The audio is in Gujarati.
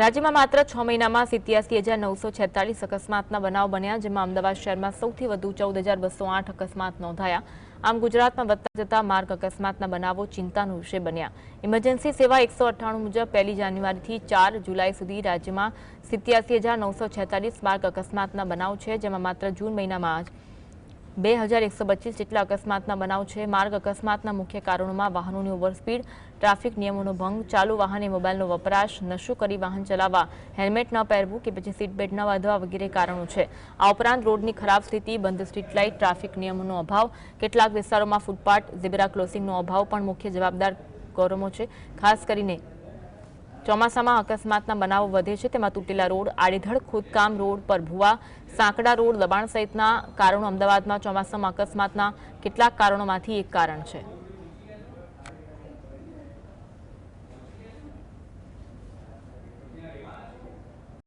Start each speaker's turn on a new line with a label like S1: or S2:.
S1: રાજ્યમાં માત્ર છ મહિનામાં સિત્યાસી હજાર નવસો છેતાલીસ અકસ્માતના બનાવ બન્યા જેમાં અમદાવાદ શહેરમાં સૌથી વધુ ચૌદ હજાર બસો આઠ અકસ્માત નોંધાયા આમ ગુજરાતમાં વધતા જતા માર્ગ અકસ્માતના બનાવો ચિંતાનો વિષય બન્યા ઇમરજન્સી સેવા એકસો અઠ્ઠાણું મુજબ પહેલી જાન્યુઆરીથી ચાર જુલાઈ સુધી રાજ્યમાં સિત્યાસી હજાર નવસો છેતાલીસ માર્ગ અકસ્માતના બનાવ છે જેમાં માત્ર જૂન મહિનામાં જ 2123 જેટલા અકસ્માતના બનાવ છે માર્ગ અકસ્માતના મુખ્ય કારણોમાં વાહનોની ઓવર સ્પીડ ટ્રાફિક નિયમોનો ભંગ ચાલું વાહને મોબાઈલનો વપરાશ નશો કરી વાહન ચલાવવા હેલ્મેટ ન પહેરવું કે બેચ સીટબેડ ન વાधવા वगિરે કારણો છે આ ઉપરાંત રોડની ખરાબ સ્થિતિ બંધ સ્ટ્રીટલાઈટ ટ્રાફિક નિયમોનો અભાવ કેટલાક વિસ્તારોમાં ફૂટપાથ ઝિબ્રા ક્રોસિંગનો અભાવ પણ મુખ્ય જવાબદાર ગરોમો છે ખાસ કરીને ચોમાસામાં અકસ્માતના બનાવો વધે છે તેમાં તૂટેલા રોડ આડેધડ ખોદકામ રોડ પર ભુવા સાંકડા રોડ દબાણ સહિતના કારણો અમદાવાદમાં ચોમાસામાં અકસ્માતના કેટલાક કારણોમાંથી એક કારણ છે